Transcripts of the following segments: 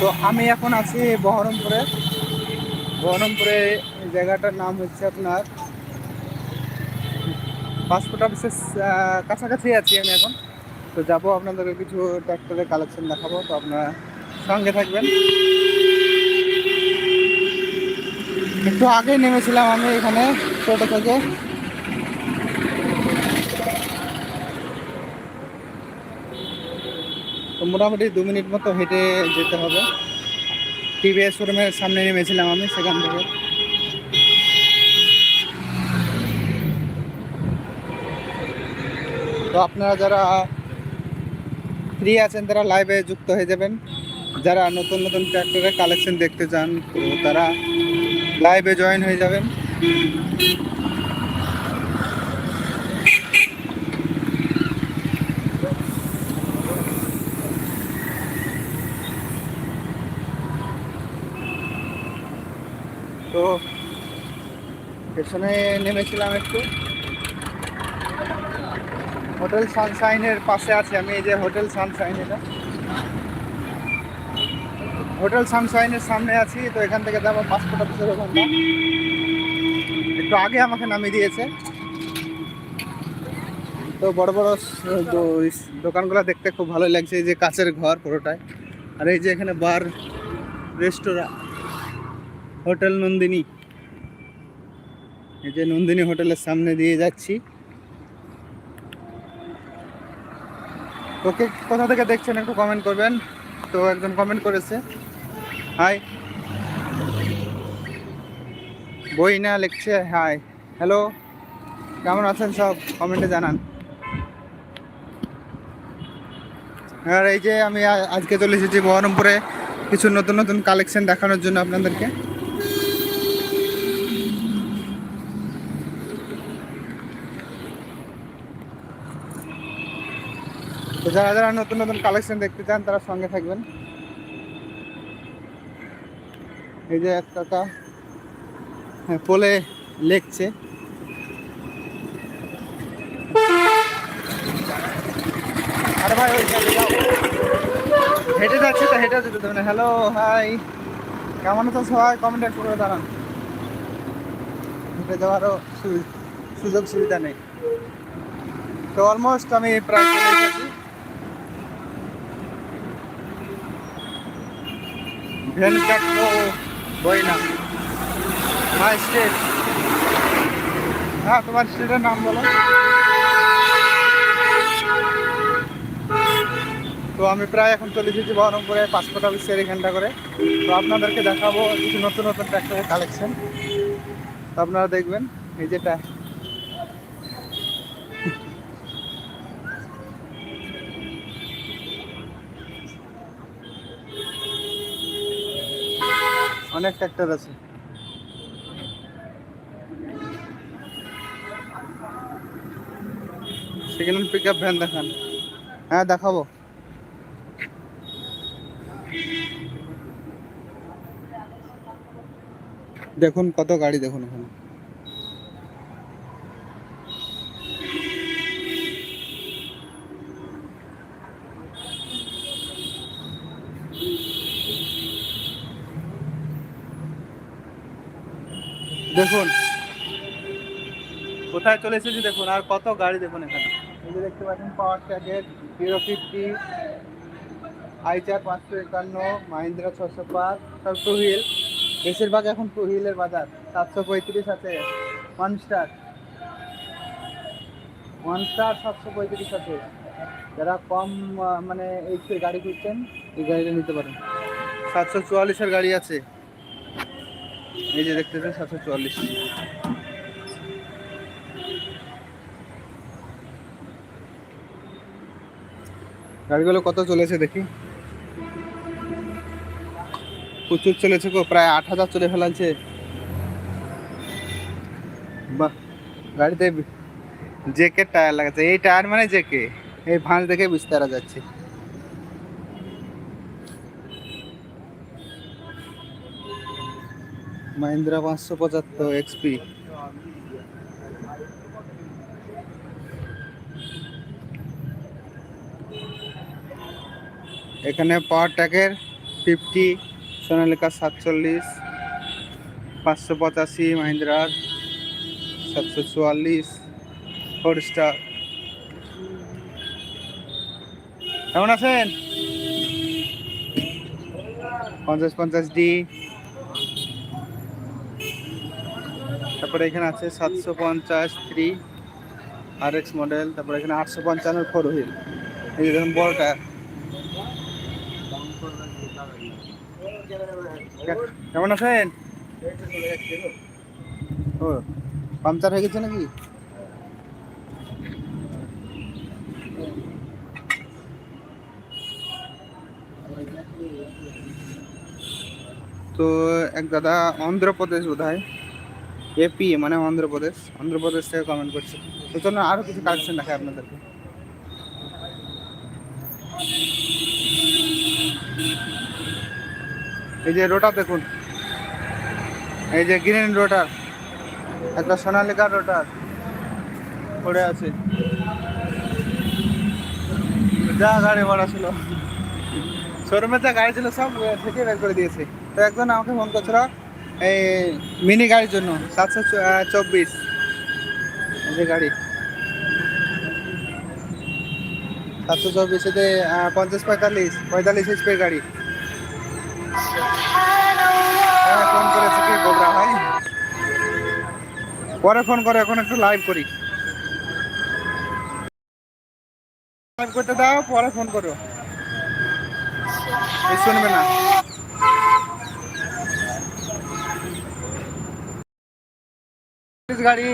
তো আমি এখন আছি বহরমপুরে। বহরমপুরে জায়গাটার নাম হচ্ছে আপনার পাসপোর্ট অফিসের কাছাকাছি আছি আমি এখন। তো যাব আপনাদেরকে কিছু ট্র্যাক্টরের কালেকশন দেখাবো, তো আপনারা সঙ্গে থাকবেন। একটু আগে নেমেছিলাম আমি এখানে টোটো থেকে। মোটামুটি দু মিনিট মতো হেঁটে যেতে হবে। টিভিএস শোরুমের সামনে নেমেছিলাম আমি সেখান থেকে। তো আপনারা যারা ফ্রি আছেন, তারা লাইভে যুক্ত হয়ে যাবেন। যারা নতুন নতুন ট্র্যাক্টরের কালেকশন দেখতে চান, তো তারা লাইভে জয়েন হয়ে যাবেন তো পেছনে নেমেছিলাম একটু। হোটেল সানশাইনের পাশে আছি আমি, এই যে হোটেল সানশাইন এটা। হোটেল সানশাইনের সামনে আছি, তো এখান থেকে যাব পাসপোর্ট অফিসের ওখানটা একটু আগে আমাকে নামিয়ে দিয়েছে। তো বড় বড় দোকানগুলো দেখতে খুব ভালো লাগছে, এই যে কাছের ঘর পুরোটাই। আর এই যে এখানে বার রেস্তোরাঁ হোটেল নন্দিনী। এই যে নন্দিনী হোটেলের সামনে দিয়ে যাচ্ছি। ওকে, কোথা থেকে দেখছেন একটু কমেন্ট করবেন? তো একজন কমেন্ট করেছে। হাই বই না লিখছে? হাই হ্যালো কেমন আছেন সব? কমেন্টে জানান। আর এই যে আমি আজকে চলে এসেছি বহরমপুরে। কিছু নতুন নতুন কালেকশন দেখানোর জন্য আপনাদেরকে। তো যারা যারা নতুন নতুন কালেকশন দেখতে চান তারা সঙ্গে থাকবেন। এই যে এক কাকা হ্যাঁ, পোলে লেখছে। ভাই ওই হেঁটে যাচ্ছে তো হেঁটে যেতে দেবে না। হ্যালো হাই কেমন আছো সবাই? কমেন্ট করে দাঁড়ান হেঁটে যাওয়ারও সুযোগ সুবিধা নেই। তো অলমোস্ট আমি প্রায় চলে এসেছি। ভেনকাটো বইনা মাই স্টেট হ্যাঁ তোমার স্টেটের নাম বলো তো আমি প্রায় এখন চলে এসেছি বহরমপুরে পাসপোর্ট অফিসের এখানটা করে। তো আপনাদেরকে দেখাবো কিছু নতুন নতুন ট্র্যাক্টরের কালেকশন আপনারা দেখবেন, এই যেটা অনেক ট্র্যাক্টর আছে। হ্যান্ড পিক আপ ভ্যান দেখান। হ্যাঁ দেখাবো। দেখুন কত গাড়ি দেখুন এখানে দেখুন। কোথায় চলে এসেছি দেখুন, আর কত গাড়ি দেখুন এখানে। এই দেখতে পাচ্ছেন, পাওয়ার ট্র্যাকের হিরো ফিফটি আইচার পাঁচশো একান্ন, মাহিন্দ্রা ছশো পাঁচ সব টু হুইল বেশিরভাগ এখন টু হুইলের বাজার, সাতশো পঁয়ত্রিশ আছে ওয়ান স্টার ওয়ান স্টার সাতশো পঁয়ত্রিশ আছে। যারা কম মানে এইচপি গাড়ি খুঁজছেন এই গাড়িটা নিতে পারেন। সাতশো চুয়াল্লিশের গাড়ি আছে। এই যে দেখতেছেন সাতশো চুয়াল্লিশ। গাড়িগুলো কত চলেছে দেখি? প্রচুর চলেছে গো, প্রায় আট হাজার চলে ফেলাচ্ছে। বাহ, গাড়িতে জেকে টায়ার লাগাচ্ছে। এই টায়ার মানে জেকে এই ভাঁজ দেখে বুঝতে পারা যাচ্ছে। মাহিন্দ্রা পাঁচশো পঁচাত্তর এক্সপি এখানে পাওয়ার ট্যাকের ফিফটি সোনালিকা সাতচল্লিশ, পাঁচশো পঁচাশি, মাহিন্দ্রার সাতশো চুয়াল্লিশ ফোর স্টার কেমন আছেন? পঞ্চাশ পঞ্চাশ ডি তারপরে এখানে আছে সাতশো পঞ্চাশ থ্রি আর এক্স মডেল, তারপরে এখানে আটশো পঞ্চান্ন ফোর হুইল। এই যে দেখুন বড় টায়ার কেমন আছেন? ও, পাংচার হয়ে গেছে নাকি? তো এক দাদা অন্ধ্রপ্রদেশ বোধ হয় এপি মানে অন্ধ্রপ্রদেশ। অন্ধ্রপ্রদেশ থেকে কমেন্ট করছে। তো চলুন আরও কিছু কালেকশন দেখায় আপনাদেরকে। এই যে রোটার দেখুন। এই যে গ্রিন রোটার একটা সোনালিকা রোটার পড়ে আছে। যা গাড়ি ভাড়া ছিল। শোরুমে যা গাড়ি ছিল, সব থেকে বের করে দিয়েছে। তো একজন আমাকে ফোন করছিল এই মিনি গাড়ির জন্য সাতশো চব্বিশ। গাড়ি। সাতশো চব্বিশেতে পঞ্চাশ পঁয়তাল্লিশ পঁয়তাল্লিশ এইচপির গাড়ি। হ্যাঁ, ফোন করেছে কি? গোবরা ভাই। পরে ফোন করে এখন একটু লাইভ করি। লাইভ করতে দাও পরে ফোন করো। শুনবে না। গাড়ি।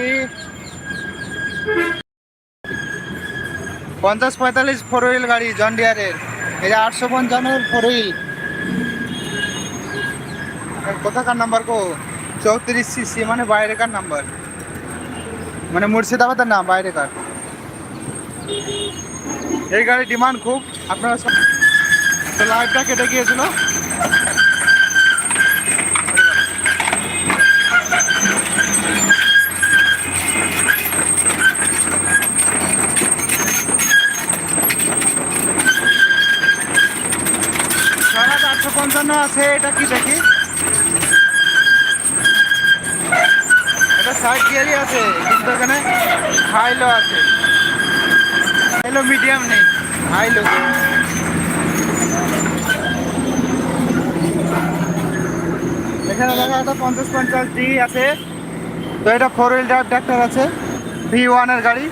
পঞ্চাশ পঁয়তাল্লিশ ফোর হুইল গাড়ি জন ডিয়ারের যে আটশো পঞ্চান্নর ফোর হুইল কোথাকার নাম্বার কো চৌত্রিশ সিসি মানে বাইরেকার নাম্বার মানে মুর্শিদাবাদের না, বাইরেকার। এই গাড়ির ডিমান্ড খুব। আপনারা লাইটটা কেটে গিয়েছিল সারা আটশো পঞ্চান্ন আছে, এটা কি দেখি? এটা সাইড গিয়ারই আছে, কিন্তু এখানে হাইলো আছে। হাইলো মিডিয়াম নেই, হাইলো। এখানে দেখা একটা পঞ্চাশ পঞ্চাশ ডি আছে। তো এটা ফোর হুইল ড্রাইভ ট্র্যাক্টর আছে ভি ওয়ানের গাড়ি।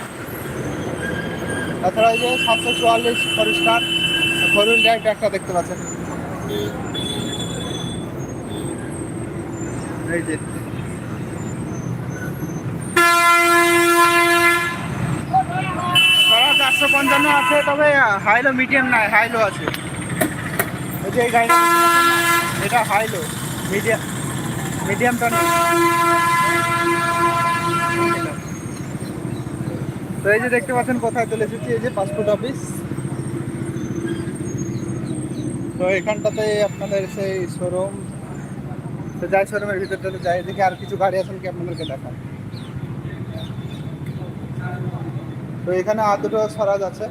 তাছাড়া এই যে সাতশো চুয়াল্লিশ star four wheel drive tractor দেখতে পাচ্ছেন। চারশো পঞ্চান্ন আছে, তবে হাইলো মিডিয়াম নাই হাইলো আছে। যে এই এটা হাইলো মিডিয়াম মিডিয়ামটা তো এই যে দেখতে পাচ্ছেন কোথায় চলে এসেছি, এই যে পাসপোর্ট অফিস তো এখানটাতে আপনাদের সেই শোরুম তো যাই, শোরুমের ভিতরটাতে যাই দেখি আর কিছু গাড়ি আছেন কি আপনাদেরকে দেখান তো এখানে আর দুটো স্বরাজ আছে।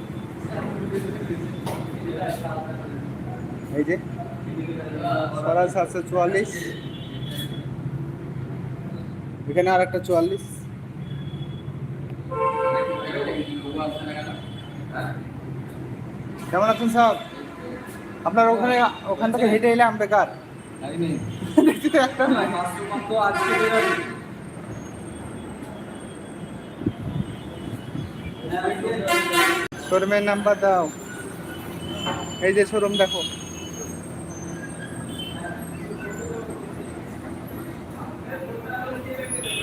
এই যে, স্বরাজ আছে চুয়াল্লিশ। এখানে আর একটা চুয়াল্লিশ। কেমন আছেন স্যার? আপনার ওখানে, ওখান থেকে হেঁটে এলে আমি বেকার। একটা নাই শোরুমের নাম্বার দাও। এই যে শোরুম দেখো।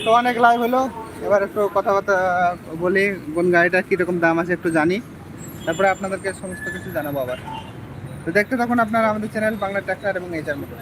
তো অনেক লাইভ হলো। এবার একটু কথাবার্তা বলি, কোন গাড়িটার কীরকম দাম আছে একটু জানি। তারপরে আপনাদেরকে সমস্ত কিছু জানাব আবার। তো দেখতে থাকুন আপনারা আমাদের চ্যানেল বাংলা ট্র্যাক্টর এবং এইচার মোটর